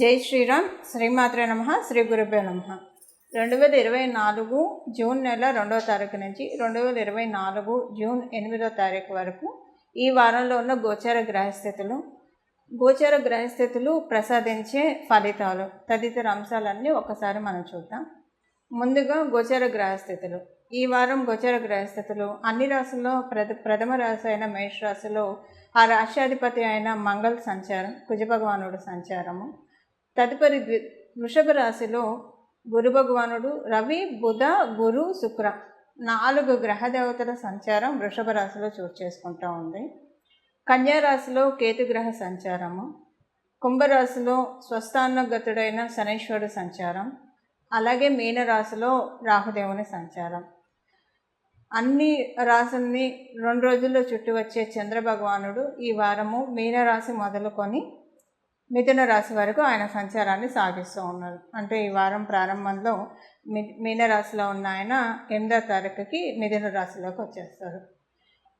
జై శ్రీరామ్ శ్రీమాత్రే నమ శ్రీ గురుభ్యో నమ. రెండు వేల ఇరవై నాలుగు జూన్ నెల రెండవ తారీఖు నుంచి రెండు వేల ఇరవై నాలుగు జూన్ ఎనిమిదో తారీఖు వరకు ఈ వారంలో ఉన్న గోచార గ్రహస్థితులు గోచార గ్రహస్థితులు ప్రసాదించే ఫలితాలు తదితర అంశాలన్నీ ఒకసారి మనం చూద్దాం. ముందుగా గోచార గ్రహస్థితులు. ఈ వారం గోచార గ్రహస్థితులు అన్ని రాశుల్లో ప్రథ ప్రథమ రాశి అయిన మేష రాశిలో ఆ రాష్ట్రాధిపతి అయిన మంగళ సంచారం కుజభగవానుడు సంచారము తదుపరి ద్వి వృషభ రాశిలో గురు భగవానుడు రవి బుధ గురు శుక్ర నాలుగు గ్రహ దేవతల సంచారం వృషభ రాశిలో చోటు చేసుకుంటూ ఉంది. కన్యారాశిలో కేతుగ్రహ సంచారము కుంభరాశిలో స్వస్థానగతుడైన శనీశ్వరుడు సంచారం అలాగే మీనరాశిలో రాహుదేవుని సంచారం. అన్ని రాశుల్ని రెండు రోజుల్లో చుట్టి వచ్చే చంద్రభగవానుడు ఈ వారము మీనరాశి మొదలుకొని మిథున రాశి వరకు ఆయన సంచారాన్ని సాగిస్తూ ఉన్నారు. అంటే ఈ వారం ప్రారంభంలో మి మీనరాశిలో ఉన్న ఆయన ఎనిమిదో తారీఖుకి మిథున రాశిలోకి వచ్చేస్తారు.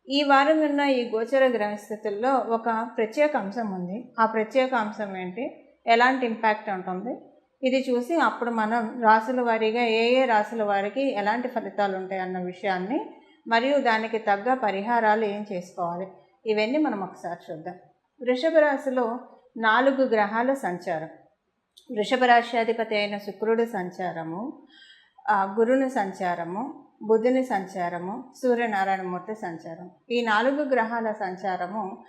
ఈ వారం ఉన్న ఈ గోచర గ్రహస్థితుల్లో ఒక ప్రత్యేక అంశం ఉంది. ఆ ప్రత్యేక అంశం ఏంటి? ఎలాంటి ఇంపాక్ట్ ఉంటుంది? ఇది చూసి అప్పుడు మనం రాసుల వారీగా ఏ ఏ రాసుల వారికి ఎలాంటి ఫలితాలు ఉంటాయి అన్న విషయాన్ని మరియు దానికి తగ్గ పరిహారాలు ఏం చేసుకోవాలి? ఇవన్నీ మనం ఒకసారి చూద్దాం. వృషభ రాశిలో నాలుగు గ్రహాల సంచారం. వృషభ రాశ్యాధిపతి అయిన శుక్రుడి సంచారము గురుని సంచారము బుధుని సంచారము సూర్యనారాయణమూర్తి సంచారం. ఈ నాలుగు గ్రహాల సంచారము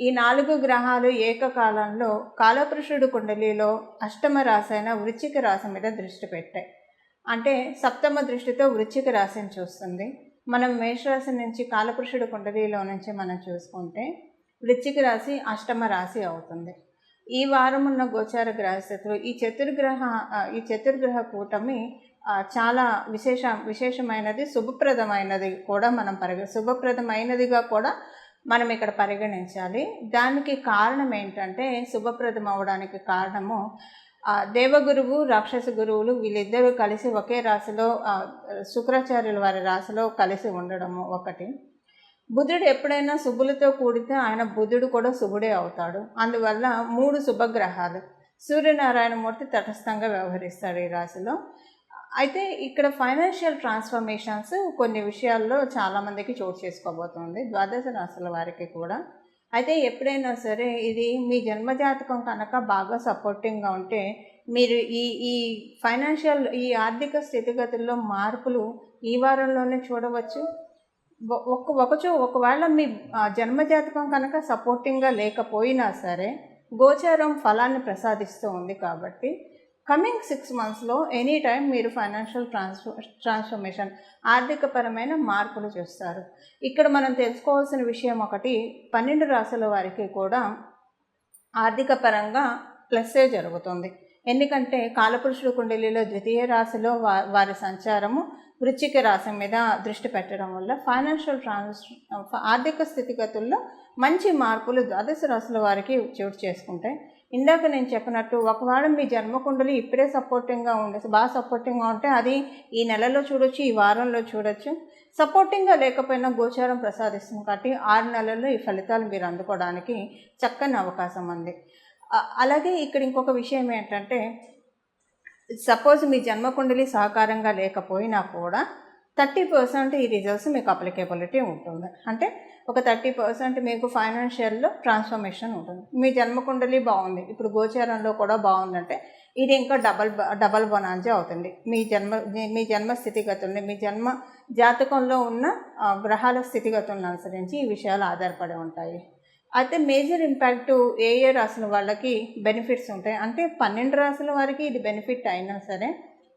ఈ నాలుగు గ్రహాలు ఏకకాలంలో కాలపురుషుడు కుండలిలో అష్టమ రాశైన వృచ్చిక రాశి మీద దృష్టి పెట్టాయి. అంటే సప్తమ దృష్టితో వృచ్చిక రాశిని చూస్తుంది. మనం మేషరాశి నుంచి కాలపురుషుడు కుండలిలో నుంచి మనం చూసుకుంటే వృచ్చిక రాశి అష్టమ రాశి అవుతుంది. ఈ వారం ఉన్న గోచార గ్రహస్థితులు ఈ చతుర్గ్రహ ఈ చతుర్గ్రహ కూటమి చాలా విశేష విశేషమైనది శుభప్రదమైనది కూడా మనం పరిగ శుభప్రదమైనదిగా కూడా మనం ఇక్కడ పరిగణించాలి. దానికి కారణం ఏంటంటే శుభప్రదం అవడానికి కారణము దేవగురువు రాక్షస గురువులు వీళ్ళిద్దరూ కలిసి ఒకే రాశిలో శుక్రాచార్యుల వారి రాశిలో కలిసి ఉండడము ఒకటి. బుధుడు ఎప్పుడైనా శుభులతో కూడితే ఆయన బుధుడు కూడా శుభుడే అవుతాడు. అందువల్ల మూడు శుభగ్రహాలు. సూర్యనారాయణమూర్తి తటస్థంగా వ్యవహరిస్తాడు ఈ రాశిలో. అయితే ఇక్కడ ఫైనాన్షియల్ ట్రాన్స్ఫర్మేషన్స్ కొన్ని విషయాల్లో చాలామందికి చోటు చేసుకోబోతుంది. ద్వాదశ రాశుల వారికి కూడా. అయితే ఎప్పుడైనా సరే ఇది మీ జన్మజాతకం కనుక బాగా సపోర్టింగ్గా ఉంటే మీరు ఈ ఈ ఫైనాన్షియల్ ఈ ఆర్థిక స్థితిగతుల్లో మార్పులు ఈ వారంలోనే చూడవచ్చు. ఒక ఒకచో ఒకవేళ మీ జన్మజాతకం కనుక సపోర్టింగ్గా లేకపోయినా సరే గోచారం ఫలాన్ని ప్రసాదిస్తూ ఉంది కాబట్టి కమింగ్ సిక్స్ మంత్స్లో ఎనీ టైం మీరు ఫైనాన్షియల్ ట్రాన్స్ఫర్ ట్రాన్స్ఫర్మేషన్ ఆర్థికపరమైన మార్పులు చూస్తారు. ఇక్కడ మనం తెలుసుకోవాల్సిన విషయం ఒకటి పన్నెండు రాశుల వారికి కూడా ఆర్థిక పరంగా ప్లస్సే జరుగుతుంది. ఎందుకంటే కాలపురుషుడు కుండలిలో ద్వితీయ రాశిలో వారి సంచారము వృచ్చిక రాశి మీద దృష్టి పెట్టడం వల్ల ఫైనాన్షియల్ ట్రాన్స్ ఆర్థిక స్థితిగతుల్లో మంచి మార్పులు ద్వాదశ రాశుల వారికి చోటు చేసుకుంటాయి. ఇందాక నేను చెప్పినట్టు ఒకవేళ మీ జన్మకుండలు ఇప్పుడే సపోర్టింగ్గా ఉండే బాగా సపోర్టింగ్గా ఉంటే అది ఈ నెలలో చూడొచ్చు ఈ వారంలో చూడొచ్చు. సపోర్టింగ్గా లేకపోయినా గోచారం ప్రసాదిస్తుంది కాబట్టి ఆరు నెలల్లో ఈ ఫలితాలు మీరు అందుకోవడానికి చక్కని అవకాశం ఉంది. అలాగే ఇక్కడ ఇంకొక విషయం ఏంటంటే సపోజ్ మీ జన్మకుండలి సహకారంగా లేకపోయినా కూడా థర్టీ పర్సెంట్ ఈ రిజల్ట్స్ మీకు అప్లికేబిలిటీ ఉంటుంది. అంటే ఒక థర్టీ పర్సెంట్ మీకు ఫైనాన్షియల్లో ట్రాన్స్ఫర్మేషన్ ఉంటుంది. మీ జన్మకుండలి బాగుంది. ఇప్పుడు గోచారంలో కూడా బాగుందంటే ఇది ఇంకా డబల్ డబల్ బొనాంజీ అవుతుంది. మీ జన్మ మీ జన్మ స్థితిగతుల్ని మీ జన్మ జాతకంలో ఉన్న గ్రహాల స్థితిగతులను అనుసరించి ఈ విషయాలు ఆధారపడి ఉంటాయి. అయితే మేజర్ ఇంపాక్ట్ ఏ ఏ రాసిన వాళ్ళకి బెనిఫిట్స్ ఉంటాయి? అంటే పన్నెండు రాసుల వారికి ఇది బెనిఫిట్ అయినా సరే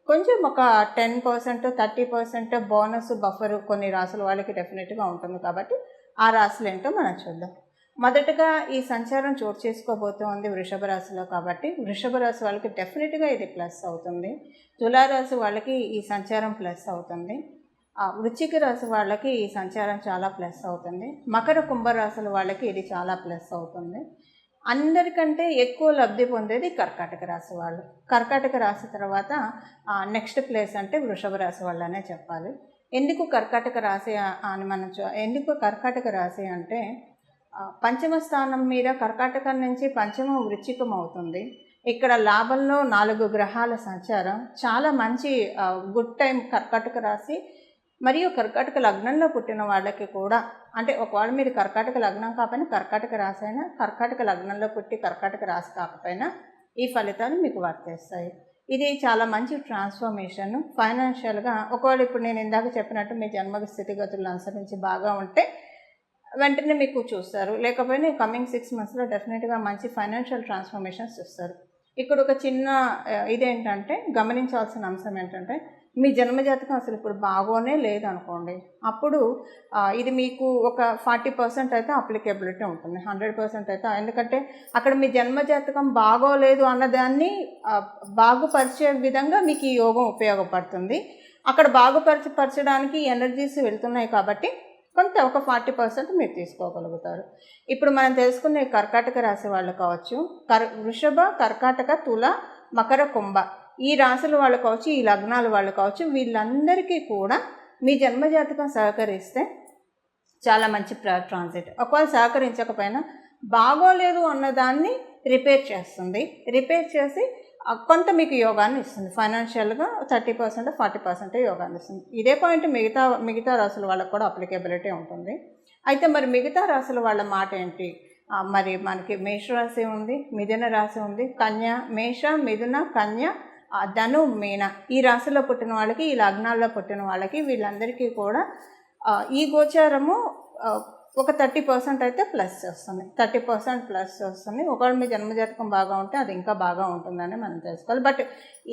కొంచెం ఒక ten percent thirty percent bonus buffer కొన్ని రాసుల వాళ్ళకి డెఫినెట్గా ఉంటుంది కాబట్టి ఆ రాసులు ఏంటో మనం చూద్దాం. మొదటగా ఈ సంచారం చోటు చేసుకోబోతోంది వృషభ రాశిలో కాబట్టి వృషభ రాశి వాళ్ళకి డెఫినెట్గా ఇది ప్లస్ అవుతుంది. తులారాశి వాళ్ళకి ఈ సంచారం ప్లస్ అవుతుంది. వృచ్చిక రాశి వాళ్ళకి ఈ సంచారం చాలా ప్లస్ అవుతుంది. మకర కుంభరాశుల వాళ్ళకి ఇది చాలా ప్లస్ అవుతుంది. అందరికంటే ఎక్కువ లబ్ధి పొందేది కర్కాటక రాశి వాళ్ళు. కర్కాటక రాశి తర్వాత నెక్స్ట్ ప్లేస్ అంటే వృషభ రాశి వాళ్ళనే చెప్పాలి. ఎందుకు కర్కాటక రాశి అని మనం ఎందుకు కర్కాటక రాశి అంటే పంచమ స్థానం మీద కర్కాటకం నుంచి పంచమ వృచ్చికం అవుతుంది. ఇక్కడ లాభంలో నాలుగు గ్రహాల సంచారం. చాలా మంచి గుడ్ టైం కర్కాటక రాశి మరియు కర్కాటక లగ్నంలో పుట్టిన వాళ్ళకి కూడా అంటే ఒకవేళ మీరు కర్కాటక లగ్నం కాకపోయినా కర్కాటక రాశి అయినా కర్కాటక లగ్నంలో పుట్టి కర్కాటక రాశి కాకపోయినా ఈ ఫలితాలు మీకు వర్తిస్తాయి. ఇది చాలా మంచి ట్రాన్స్ఫర్మేషన్ ఫైనాన్షియల్గా ఒకవేళ ఇప్పుడు నేను ఇందాక చెప్పినట్టు మీ జన్మ స్థితిగతులను అనుసరించి బాగా ఉంటే వెంటనే మీకు చూస్తారు. లేకపోయినా కమింగ్ సిక్స్ మంత్స్లో డెఫినెట్గా మంచి ఫైనాన్షియల్ ట్రాన్స్ఫర్మేషన్స్ చూస్తారు. ఇక్కడ ఒక చిన్న ఇదేంటంటే గమనించాల్సిన అంశం ఏంటంటే మీ జన్మజాతకం అసలు ఇప్పుడు బాగోనే లేదనుకోండి. అప్పుడు ఇది మీకు ఒక ఫార్టీ పర్సెంట్ అయితే అప్లికేబిలిటీ ఉంటుంది. హండ్రెడ్ పర్సెంట్ అయితే. ఎందుకంటే అక్కడ మీ జన్మజాతకం బాగోలేదు అన్నదాన్ని బాగుపరిచే విధంగా మీకు ఈ యోగం ఉపయోగపడుతుంది. అక్కడ బాగుపరచపరచడానికి ఎనర్జీస్ వెళ్తున్నాయి కాబట్టి కొంత ఒక ఫార్టీ పర్సెంట్ మీరు తీసుకోగలుగుతారు. ఇప్పుడు మనం తెలుసుకునే కర్కాటక రాశి వాళ్ళు కావచ్చు కర్ వృషభ కర్కాటక తుల మకర కుంభ. ఈ రాశుల వాళ్ళు కావచ్చు ఈ లగ్నాల వాళ్ళు కావచ్చు వీళ్ళందరికీ కూడా మీ జన్మజాతకం సహకరిస్తే చాలా మంచి ట్రాన్సిట్ ఒకవేళ సహకరించకపోయినా బాగోలేదు అన్నదాన్ని రిపేర్ చేస్తుంది. రిపేర్ చేసి కొంత మీకు యోగాన్ని ఇస్తుంది. ఫైనాన్షియల్గా థర్టీ పర్సెంట్ ఫార్టీ పర్సెంట్ యోగాన్ని ఇస్తుంది. ఇదే పాయింట్ మిగతా మిగతా రాసుల వాళ్ళకు కూడా అప్లికేబిలిటీ ఉంటుంది. అయితే మరి మిగతా రాసుల వాళ్ళ మాట ఏంటి? మరి మనకి మేషరాశి ఉంది మిథున రాశి ఉంది కన్య మేష మిథున కన్య ధను మీన ఈ రాశిలో పుట్టిన వాళ్ళకి ఈ లగ్నాల్లో పుట్టిన వాళ్ళకి వీళ్ళందరికీ కూడా ఈ గోచారము ఒక థర్టీ పర్సెంట్ అయితే ప్లస్ వస్తుంది. థర్టీ పర్సెంట్ ప్లస్ వస్తుంది. ఒకవేళ మీ జన్మజాతకం బాగా ఉంటే అది ఇంకా బాగా ఉంటుందని మనం తెలుసుకోవాలి. బట్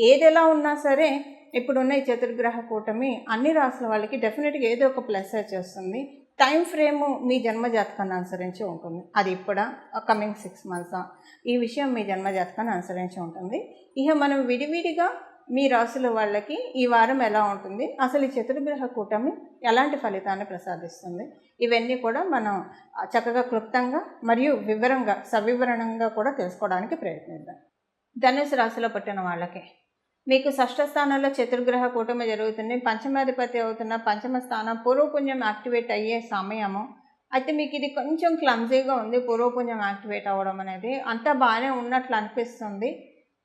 ఏది ఎలా ఉన్నా సరే ఇప్పుడున్న ఈ చతుర్గ్రహ కూటమి అన్ని రాసుల వాళ్ళకి డెఫినెట్గా ఏదో ఒక ప్లస్ చేస్తుంది టైం ఫ్రేమ్ మీ జన్మజాతకాన్ని అనుసరించి ఉంటుంది. అది ఇప్పుడా? కమింగ్ సిక్స్ మంత్సా ఈ విషయం మీ జన్మజాతకాన్ని అనుసరించి ఉంటుంది. ఇక మనం విడివిడిగా మీ రాసుల వాళ్ళకి ఈ వారం ఎలా ఉంటుంది? అసలు ఈ చతుర్గ్రహ కూటమి ఎలాంటి ఫలితాన్ని ప్రసాదిస్తుంది? ఇవన్నీ కూడా మనం చక్కగా క్లుప్తంగా మరియు వివరంగా సవివరణంగా కూడా తెలుసుకోవడానికి ప్రయత్నిద్దాం. ధనుసు రాశిలో పుట్టిన వాళ్ళకి మీకు షష్ఠ స్థానంలో చతుర్గ్రహ కూటమి జరుగుతుంది. పంచమాధిపతి అవుతున్న పంచమ స్థానం పూర్వపుణ్యం యాక్టివేట్ అయ్యే సమయము. అయితే మీకు ఇది కొంచెం క్లమ్జీగా ఉంది పూర్వపుణ్యం యాక్టివేట్ అవ్వడం అనేది. అంతా బాగానే ఉన్నట్లు అనిపిస్తుంది.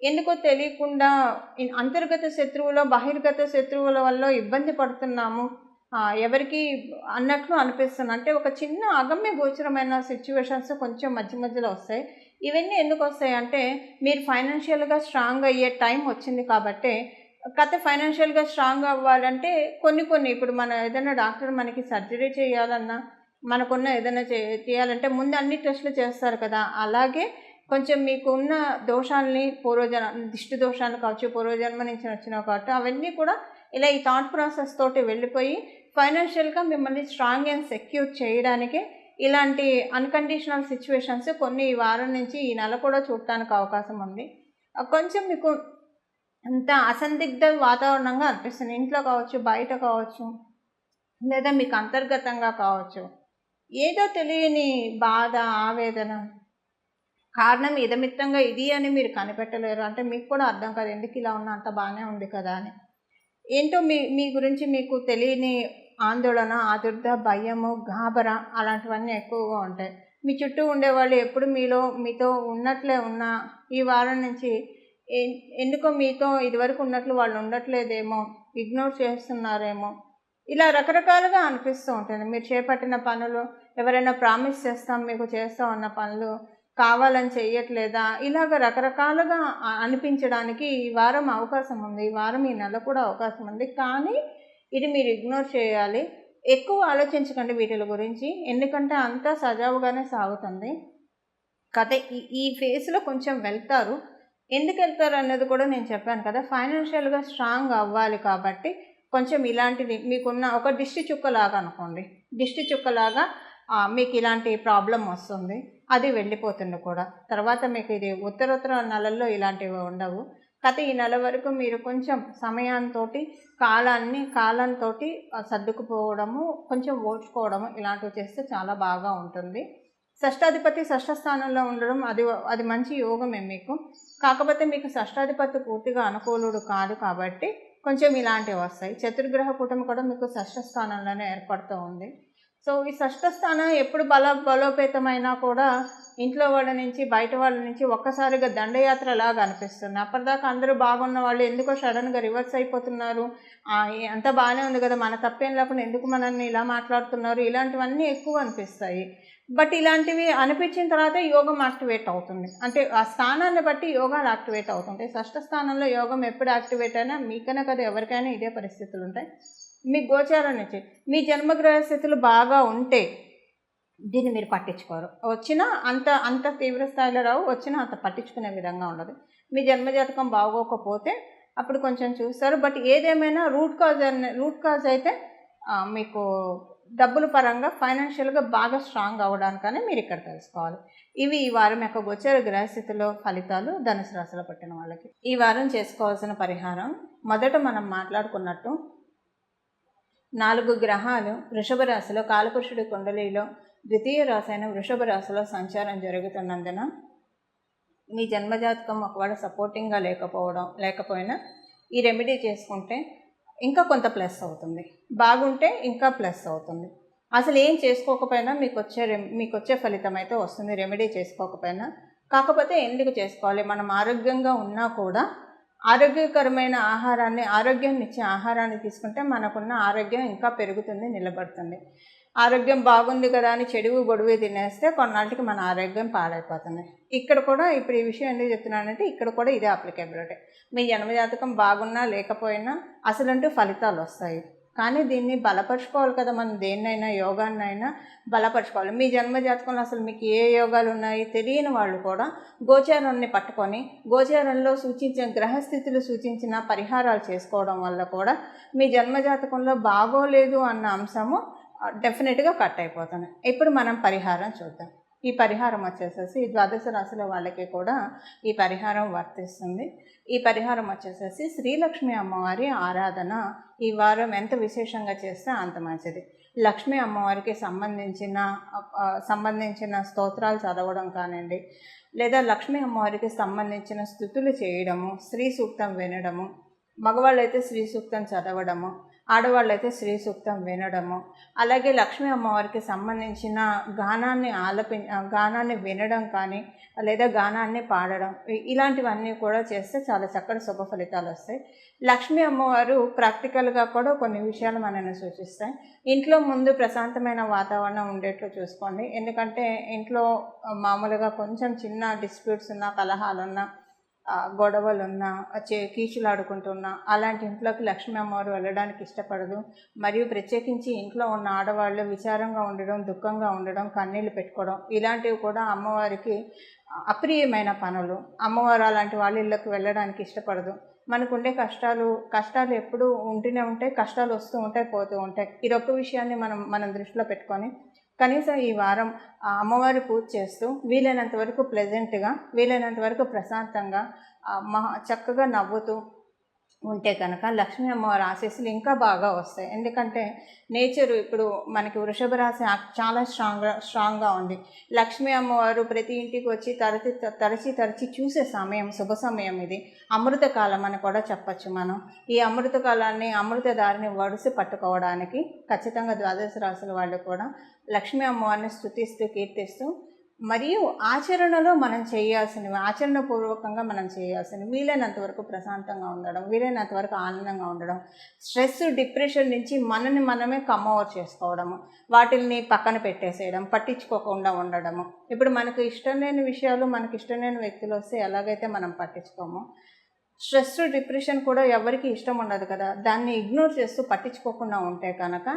ఎందుకో తెలియకుండా అంతర్గత శత్రువులో బహిర్గత శత్రువుల వల్ల ఇబ్బంది పడుతున్నాము. ఎవరికి అన్నట్లు అనిపిస్తుంది. అంటే ఒక చిన్న అగమ్య గోచరమైన సిచ్యువేషన్స్ కొంచెం మధ్య మధ్యలో వస్తాయి. ఇవన్నీ ఎందుకు వస్తాయి? అంటే మీరు ఫైనాన్షియల్గా స్ట్రాంగ్ అయ్యే టైం వచ్చింది కాబట్టి కథ ఫైనాన్షియల్గా స్ట్రాంగ్ అవ్వాలంటే కొన్ని కొన్ని ఇప్పుడు మన ఏదైనా డాక్టర్ మనకి సర్జరీ చేయాలన్నా మనకున్న ఏదైనా చే చేయాలంటే ముందు అన్ని టెస్టులు చేస్తారు కదా. అలాగే కొంచెం మీకు ఉన్న దోషాలని పూర్వజన దిష్టి దోషాలు కావచ్చు పూర్వజన్మ నుంచి వచ్చినవి కావచ్చు అవన్నీ కూడా ఇలా ఈ థాట్ ప్రాసెస్ తోటి వెళ్ళిపోయి ఫైనాన్షియల్గా మిమ్మల్ని స్ట్రాంగ్ అండ్ సెక్యూర్ చేయడానికి ఇలాంటి అన్కండిషనల్ సిచ్యువేషన్స్ కొన్ని ఈ వారం నుంచి ఈ నెల కూడా చూడటానికి అవకాశం ఉంది. కొంచెం మీకు అంత అసందిగ్ధ వాతావరణంగా అనిపిస్తుంది. ఇంట్లో కావచ్చు బయట కావచ్చు లేదా మీకు అంతర్గతంగా కావచ్చు. ఏదో తెలియని బాధ ఆవేదన. కారణం ఇదమిత్తంగా ఇది అని మీరు కనిపెట్టలేరు. అంటే మీకు కూడా అర్థం కాదు ఎందుకు ఇలా ఉన్నా అంత బాగానే ఉంది కదా అని. ఏంటో మీ మీ గురించి మీకు తెలియని ఆందోళన ఆదుర్ద భయము గాబర అలాంటివన్నీ ఎక్కువగా ఉంటాయి. మీ చుట్టూ ఉండేవాళ్ళు ఎప్పుడు మీలో మీతో ఉన్నట్లే ఉన్నా ఈ వారం నుంచి ఎందుకో మీతో ఇదివరకు ఉన్నట్లు వాళ్ళు ఉండట్లేదేమో ఇగ్నోర్ చేస్తున్నారేమో ఇలా రకరకాలుగా అనిపిస్తూ ఉంటుంది. మీరు చేపట్టిన పనులు ఎవరైనా ప్రామిస్ చేస్తాం మీకు చేస్తాం అన్న పనులు కావాలని చేయట్లేదా ఇలాగ రకరకాలుగా అనిపించడానికి ఈ వారం అవకాశం ఉంది. ఈ వారం ఈ నెల కూడా అవకాశం ఉంది. కానీ ఇది మీరు ఇగ్నోర్ చేయాలి. ఎక్కువ ఆలోచించకండి వీటిల గురించి. ఎందుకంటే అంతా సజావుగానే సాగుతుంది. కథ ఈ ఈ ఫేస్లో కొంచెం వెళ్తారు. ఎందుకు వెళ్తారు అన్నది కూడా నేను చెప్పాను కదా. ఫైనాన్షియల్గా స్ట్రాంగ్ అవ్వాలి కాబట్టి కొంచెం ఇలాంటిది మీకున్న ఒక దిష్టి చుక్కలాగా అనుకోండి. దిష్టి చుక్కలాగా మీకు ఇలాంటి ప్రాబ్లం వస్తుంది అది వెళ్ళిపోతుంది కూడా. తర్వాత మీకు ఇది ఉత్తరోత్తర నెలల్లో ఇలాంటివి ఉండవు. కథ ఈ నెల వరకు మీరు కొంచెం సమయంతో కాలాన్ని కాలంతో సర్దుకుపోవడము కొంచెం ఓడ్చుకోవడము ఇలాంటివి చేస్తే చాలా బాగా ఉంటుంది. షష్టాధిపతి షష్ఠ స్థానంలో ఉండడం అది అది మంచి యోగమే మీకు. కాకపోతే మీకు షష్టాధిపతి పూర్తిగా అనుకూలుడు కాదు కాబట్టి కొంచెం ఇలాంటివి వస్తాయి. చతుర్గ్రహ కూటమి కూడా మీకు షష్ఠ స్థానంలోనే ఏర్పడుతూ ఉంది. సో ఈ షష్ఠ స్థానం ఎప్పుడు బల బలోపేతమైనా కూడా ఇంట్లో వాళ్ళ నుంచి బయట వాళ్ళ నుంచి ఒక్కసారిగా దండయాత్ర లాగా అనిపిస్తుంది. అప్పటిదాకా అందరూ బాగున్న వాళ్ళు ఎందుకో సడన్గా రివర్స్ అయిపోతున్నారు. అంత బాగానే ఉంది కదా మన తప్పేం లేకుండా ఎందుకు మనల్ని ఇలా మాట్లాడుతున్నారు? ఇలాంటివన్నీ ఎక్కువ అనిపిస్తాయి. బట్ ఇలాంటివి అనిపించిన తర్వాత యోగం యాక్టివేట్ అవుతుంది. అంటే ఆ స్థానాన్ని బట్టి యోగాలు యాక్టివేట్ అవుతుంటాయి. షష్ఠ స్థానంలో యోగం ఎప్పుడు యాక్టివేట్ అయినా మీకైనా కదా ఎవరికైనా ఇదే పరిస్థితులు ఉంటాయి. మీ గోచారం నుంచి. మీ జన్మగ్రహ స్థితులు బాగా ఉంటే దీన్ని మీరు పట్టించుకోరు. వచ్చినా అంత అంత తీవ్ర స్థాయిలో రావు. వచ్చినా అంత పట్టించుకునే విధంగా ఉండదు. మీ జన్మజాతకం బాగోకపోతే అప్పుడు కొంచెం చూస్తారు. బట్ ఏదేమైనా రూట్ కాజ్ అనే రూట్ కాజ్ అయితే మీకు డబ్బుల పరంగా ఫైనాన్షియల్గా బాగా స్ట్రాంగ్ అవ్వడానికనే మీరు ఇక్కడ తెలుసుకోవాలి. ఇవి ఈ వారం యొక్క గోచర గ్రహస్థితిలో ఫలితాలు ధనుసు రాశిలో పట్టిన వాళ్ళకి. ఈ వారం చేసుకోవాల్సిన పరిహారం. మొదట మనం మాట్లాడుకున్నట్టు నాలుగు గ్రహాలు వృషభ రాశిలో కాలపురుషుడి కుండలిలో ద్వితీయ రాశి అయిన వృషభ రాశిలో సంచారం జరుగుతున్నందున మీ జన్మజాతకం ఒకవేళ సపోర్టింగ్గా లేకపోవడం లేకపోయినా ఈ రెమెడీ చేసుకుంటే ఇంకా కొంత ప్లస్ అవుతుంది. బాగుంటే ఇంకా ప్లస్ అవుతుంది. అసలు ఏం చేసుకోకపోయినా మీకు వచ్చే రె మీకు వచ్చే ఫలితం అయితే వస్తుంది. రెమెడీ చేసుకోకపోయినా. కాకపోతే ఎందుకు చేసుకోవాలి? మనం ఆరోగ్యంగా ఉన్నా కూడా ఆరోగ్యకరమైన ఆహారాన్ని ఆరోగ్యాన్ని ఇచ్చే ఆహారాన్ని తీసుకుంటే మనకున్న ఆరోగ్యం ఇంకా పెరుగుతుంది నిలబడుతుంది. ఆరోగ్యం బాగుంది కదా అని చెడువు గొడువు తినేస్తే కొన్నాళ్ళకి మన ఆరోగ్యం పాడైపోతుంది. ఇక్కడ కూడా ఇప్పుడు ఈ విషయం ఎందుకు చెప్తున్నానంటే ఇక్కడ కూడా ఇదే అప్లికేబిలిటీ మీ జన్మజాతకం బాగున్నా లేకపోయినా అసలంటూ ఫలితాలు వస్తాయి. కానీ దీన్ని బలపరుచుకోవాలి కదా మనం దేన్నైనా యోగాన్నైనా బలపరుచుకోవాలి. మీ జన్మజాతకంలో అసలు మీకు ఏ యోగాలు ఉన్నాయి తెలియని వాళ్ళు కూడా గోచారాన్ని పట్టుకొని గోచారంలో సూచించిన గ్రహస్థితులు సూచించిన పరిహారాలు చేసుకోవడం వల్ల కూడా మీ జన్మజాతకంలో బాగోలేదు అన్న అంశము డెఫినెట్గా కట్ అయిపోతుంది. ఇప్పుడు మనం పరిహారం చూద్దాం. ఈ పరిహారం వచ్చేసేసి ద్వాదశ రాశుల వాళ్ళకి కూడా ఈ పరిహారం వర్తిస్తుంది. ఈ పరిహారం వచ్చేసేసి శ్రీలక్ష్మి అమ్మవారి ఆరాధన ఈ వారం ఎంత విశేషంగా చేస్తే అంత మంచిది. లక్ష్మి అమ్మవారికి సంబంధించిన సంబంధించిన స్తోత్రాలు చదవడం కానివ్వండి లేదా లక్ష్మీ అమ్మవారికి సంబంధించిన స్థుతులు చేయడము శ్రీ సూక్తం వినడము మగవాళ్ళైతే శ్రీ సూక్తం చదవడము ఆడవాళ్ళైతే శ్రీ సూక్తం వినడము. అలాగే లక్ష్మీ అమ్మవారికి సంబంధించిన గానాన్ని ఆలపి గానాన్ని వినడం కానీ లేదా గానాన్ని పాడడం ఇలాంటివన్నీ కూడా చేస్తే చాలా చక్కటి శుభ ఫలితాలు వస్తాయి. లక్ష్మీ అమ్మవారు ప్రాక్టికల్గా కూడా కొన్ని విషయాలు మనల్ని సూచిస్తాయి. ఇంట్లో ముందు ప్రశాంతమైన వాతావరణం ఉండేట్లు చూసుకోండి. ఎందుకంటే ఇంట్లో మామూలుగా కొంచెం చిన్న డిస్ప్యూట్స్ ఉన్నా కలహాలున్నా గొడవలున్నా చే కీచులాడుకుంటున్నా అలాంటి ఇంట్లోకి లక్ష్మీ అమ్మవారు వెళ్ళడానికి ఇష్టపడదు. మరియు ప్రత్యేకించి ఇంట్లో ఉన్న ఆడవాళ్ళు విచారంగా ఉండడం దుఃఖంగా ఉండడం కన్నీళ్ళు పెట్టుకోవడం ఇలాంటివి కూడా అమ్మవారికి అప్రియమైన పనులు. అమ్మవారు అలాంటి వాళ్ళ ఇళ్ళకి వెళ్ళడానికి ఇష్టపడదు. మనకుండే కష్టాలు కష్టాలు ఎప్పుడూ ఉంటూనే ఉంటాయి కష్టాలు వస్తూ ఉంటాయి పోతూ ఉంటాయి. ఇదొక్క విషయాన్ని మనం మనం దృష్టిలో పెట్టుకొని కనీసం ఈ వారం ఆ అమ్మవారి పూజ చేస్తూ వీలైనంత వరకు ప్లెజెంట్గా వీలైనంత వరకు ప్రశాంతంగా మహా చక్కగా నవ్వుతూ ఉంటే కనుక లక్ష్మీ అమ్మవారి ఆశీస్సులు ఇంకా బాగా వస్తాయి. ఎందుకంటే నేచర్ ఇప్పుడు మనకి వృషభ రాశి చాలా స్ట్రాంగ్గా స్ట్రాంగ్గా ఉంది. లక్ష్మీ అమ్మవారు ప్రతి ఇంటికి వచ్చి తరచి తరచి తరచి చూసే సమయం శుభ సమయం ఇది. అమృత కాలం అని కూడా చెప్పచ్చు మనం. ఈ అమృత కాలాన్ని అమృత దారిని వడిసి పట్టుకోవడానికి ఖచ్చితంగా ద్వాదశ రాశుల వాళ్ళు కూడా లక్ష్మీ అమ్మవారిని స్థుతిస్తూ కీర్తిస్తూ మరియు ఆచరణలో మనం చేయాల్సినవి ఆచరణపూర్వకంగా మనం చేయాల్సినవి వీలైనంత వరకు ప్రశాంతంగా ఉండడం వీలైనంత వరకు ఆనందంగా ఉండడం స్ట్రెస్ డిప్రెషన్ నుంచి మనని మనమే కమ్ఓవర్ చేసుకోవడము వాటిల్ని పక్కన పెట్టేసేయడం పట్టించుకోకుండా ఉండడము. ఇప్పుడు మనకు ఇష్టం లేని విషయాలు మనకి ఇష్టం లేని వ్యక్తులు వస్తే ఎలాగైతే మనం పట్టించుకోమో స్ట్రెస్ డిప్రెషన్ కూడా ఎవరికి ఇష్టం ఉండదు కదా. దాన్ని ఇగ్నోర్ చేస్తూ పట్టించుకోకుండా ఉంటే కనుక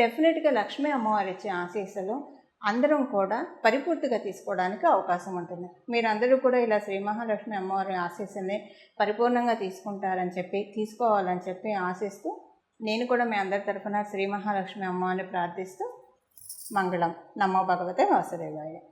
డెఫినెట్గా లక్ష్మీ అమ్మవారి ఇచ్చే ఆశీస్సులు అందరం కూడా పరిపూర్తిగా తీసుకోవడానికి అవకాశం ఉంటుంది. మీరందరూ కూడా ఇలా శ్రీ మహాలక్ష్మి అమ్మవారి ఆశీస్సుని పరిపూర్ణంగా తీసుకుంటారని చెప్పి తీసుకోవాలని చెప్పి ఆశిస్తూ నేను కూడా మీ అందరి తరఫున శ్రీ మహాలక్ష్మి అమ్మవారిని ప్రార్థిస్తూ మంగళం. నమో భగవతే వాసుదేవాయ.